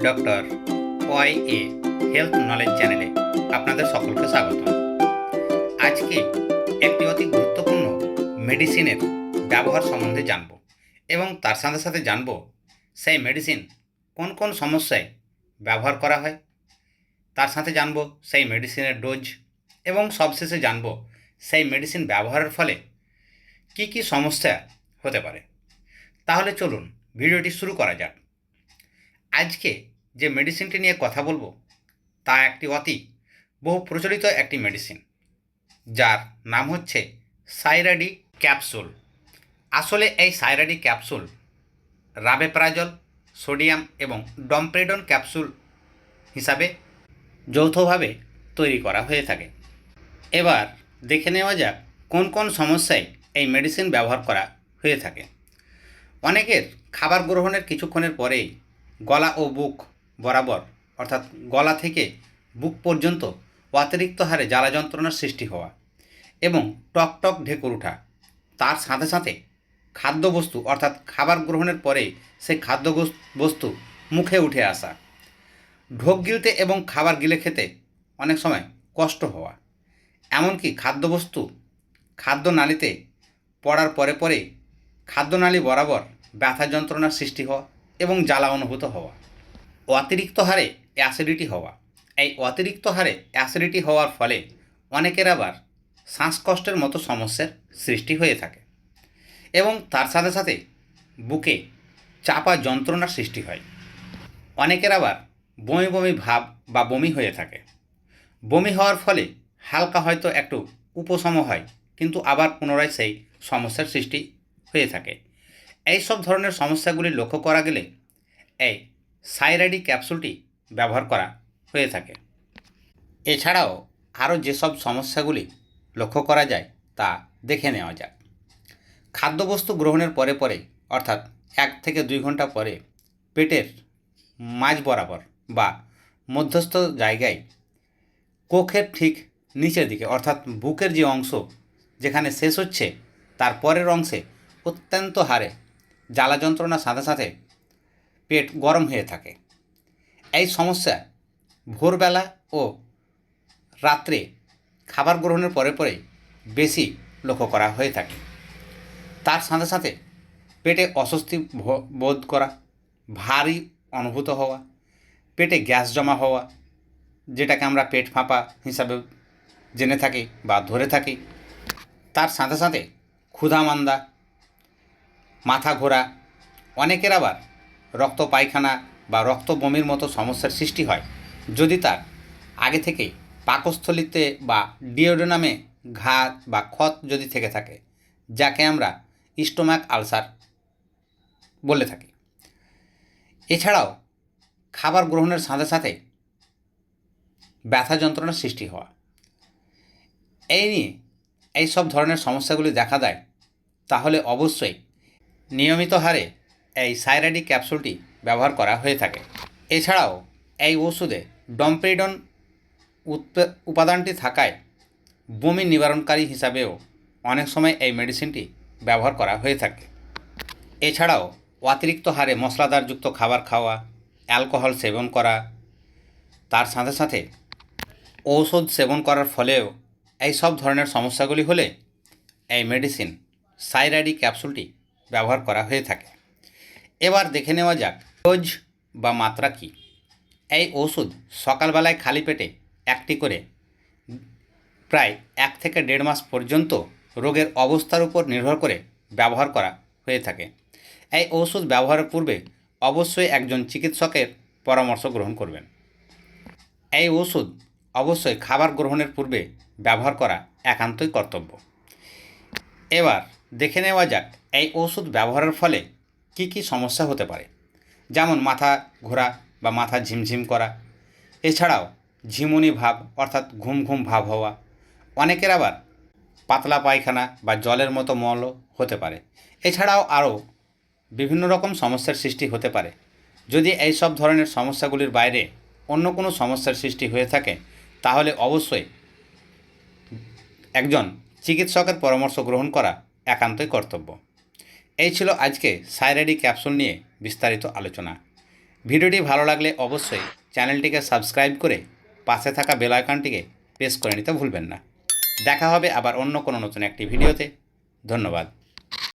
Doctor Y A health knowledge চ্যানেলে আপনাদের সকলকে স্বাগত। আজকে একটি অতি গুরুত্বপূর্ণ মেডিসিনের ব্যবহার সম্বন্ধে জানব এবং তার সাথে সাথে জানব সেই মেডিসিন কোন কোন সমস্যায় ব্যবহার করা হয়, তার সাথে জানব সেই মেডিসিনের ডোজ এবং সবশেষে জানব সেই মেডিসিন ব্যবহারের ফলে কি কি সমস্যা হতে পারে। তাহলে চলুন ভিডিওটি শুরু করা যাক। আজকে যে মেডিসিনটি নিয়ে কথা বলব, তা একটি অতি বহু প্রচলিত একটি মেডিসিন যার নাম হচ্ছে সাইরাডি ক্যাপসুল। আসলে এই সাইরাডি ক্যাপসুল রাবেপ্রাজল, সোডিয়াম এবং ডমপ্রেডন ক্যাপসুল হিসাবে যৌথভাবে তৈরি করা হয়ে থাকে। এবার দেখে নেওয়া যাক কোন কোন সমস্যায় এই মেডিসিন ব্যবহার করা হয়ে থাকে। অনেকের খাবার গ্রহণের কিছুক্ষণের পরেই গলা ও বুক বরাবর, অর্থাৎ গলা থেকে বুক পর্যন্ত অতিরিক্ত হারে জ্বালা যন্ত্রণার সৃষ্টি হওয়া এবং টক টক ঢেকুর ওঠা। তার সাথে সাথে খাদ্যবস্তু, অর্থাৎ খাবার গ্রহণের পরে সেই খাদ্য বস্তু মুখে উঠে আসা। ঢোক গিলতে এবং খাবার গিলে খেতে অনেক সময় কষ্ট হওয়া। এমনকি খাদ্যবস্তু খাদ্যনালীতে পড়ার পরে পরে খাদ্যনালী বরাবর ব্যথা যন্ত্রণার সৃষ্টি হওয়া এবং জ্বালা অনুভূত হওয়া। অতিরিক্ত হারে অ্যাসিডিটি হওয়া। এই অতিরিক্ত হারে অ্যাসিডিটি হওয়ার ফলে অনেকের আবার শ্বাসকষ্টের মতো সমস্যার সৃষ্টি হয়ে থাকে এবং তার সাথে সাথে বুকে চাপা যন্ত্রণার সৃষ্টি হয়। অনেকের আবার বমি বমি ভাব বা বমি হয়ে থাকে। বমি হওয়ার ফলে হালকা হয়তো একটু উপশম হয়, কিন্তু আবার পুনরায় সেই সমস্যার সৃষ্টি হয়ে থাকে। এই সব ধরনের সমস্যাগুলি লক্ষ্য করা গেলে এই সাইরাডি ক্যাপসুলটি ব্যবহার করা হয়ে থাকে। এছাড়াও আরও যেসব সমস্যাগুলি লক্ষ্য করা যায় তা দেখে নেওয়া যাক। খাদ্যবস্তু গ্রহণের পরে পরে, অর্থাৎ এক থেকে দুই ঘণ্টা পরে পেটের মাঝ বরাবর বা মধ্যস্থ জায়গায় কোখের ঠিক নিচের দিকে, অর্থাৎ বুকের যে অংশ যেখানে শেষ হচ্ছে, তার পরের অংশে অত্যন্ত হারে জ্বালা যন্ত্রণার সাথে সাথে পেট গরম হয়ে থাকে। এই সমস্যা ভোরবেলা ও রাত্রে খাবার গ্রহণের পরে পরে বেশি লক্ষ্য করা হয়ে থাকে। তার সাথে সাথে পেটে অস্বস্তি বোধ করা, ভারী অনুভূত হওয়া, পেটে গ্যাস জমা হওয়া, যেটাকে আমরা পেট ফাঁপা হিসাবে জেনে থাকি বা ধরে থাকি। তার সাথে সাথে ক্ষুধা মান্দা মাথা ঘোরা। অনেকের আবার রক্ত পায়খানা বা রক্ত বমির মতো সমস্যার সৃষ্টি হয়। যদি তার আগে থেকেই পাকস্থলিতে বা ডিওডোনামে ঘা বা ক্ষত যদি থেকে থাকে, যাকে আমরা স্টোম্যাক আলসার বলে থাকি। এছাড়াও খাবার গ্রহণের সাথে সাথে ব্যথা যন্ত্রণার সৃষ্টি হওয়া। এই নিয়ে এই সব ধরনের সমস্যাগুলি দেখা দেয়, তাহলে অবশ্যই নিয়মিত হারে এই সাইরাডি ক্যাপসুলটি ব্যবহার করা হয়ে থাকে। এছাড়াও এই ওষুধে ডমপ্রিডন উপাদানটি থাকায় বমি নিবারণকারী হিসাবেও অনেক সময় এই মেডিসিনটি ব্যবহার করা হয়ে থাকে। এছাড়াও অতিরিক্ত হারে মশলাদারযুক্ত খাবার খাওয়া, অ্যালকোহল সেবন করা, তার সাথে সাথে ঔষধ সেবন করার ফলেও এই সব ধরনের সমস্যাগুলি হলে এই মেডিসিন সাইরাডি ক্যাপসুলটি ব্যবহার করা হয়ে থাকে। এবার দেখে নেওয়া যাক, ডোজ বা মাত্রা কী? এই ওষুধ সকালবেলায় খালি পেটে একটি করে প্রায় এক থেকে দেড় মাস পর্যন্ত রোগের অবস্থার উপর নির্ভর করে ব্যবহার করা হয়ে থাকে। এই ওষুধ ব্যবহারের পূর্বে অবশ্যই একজন চিকিৎসকের পরামর্শ গ্রহণ করবেন। এই ওষুধ অবশ্যই খাবার গ্রহণের পূর্বে ব্যবহার করা একান্তই কর্তব্য। এবার দেখে নেওয়া যাক এই ওষুধ ব্যবহারের ফলে কি কি সমস্যা হতে পারে। যেমন মাথা ঘোরা বা মাথা ঝিমঝিম করা। এছাড়াও ঝিমুনি ভাব অর্থাৎ ঘুম ঘুম ভাব হওয়া। অনেকের আবার পাতলা পায়খানা বা জলের মতো মলও হতে পারে। এছাড়াও আরও বিভিন্ন রকম সমস্যার সৃষ্টি হতে পারে। যদি এই সব ধরনের সমস্যাগুলির বাইরে অন্য কোনো সমস্যার সৃষ্টি হয়ে থাকে, তাহলে অবশ্যই একজন চিকিৎসকের পরামর্শ গ্রহণ করা একান্তই কর্তব্য। এই ছিল আজকে সাইরেডি ক্যাপসুল নিয়ে বিস্তারিত আলোচনা। ভিডিওটি ভালো লাগলে অবশ্যই চ্যানেলটিকে সাবস্ক্রাইব করে পাশে থাকা বেল আইকনটিকে প্রেস করে নিতে ভুলবেন না। দেখা হবে আবার অন্য কোনো নতুন একটি ভিডিওতে। ধন্যবাদ।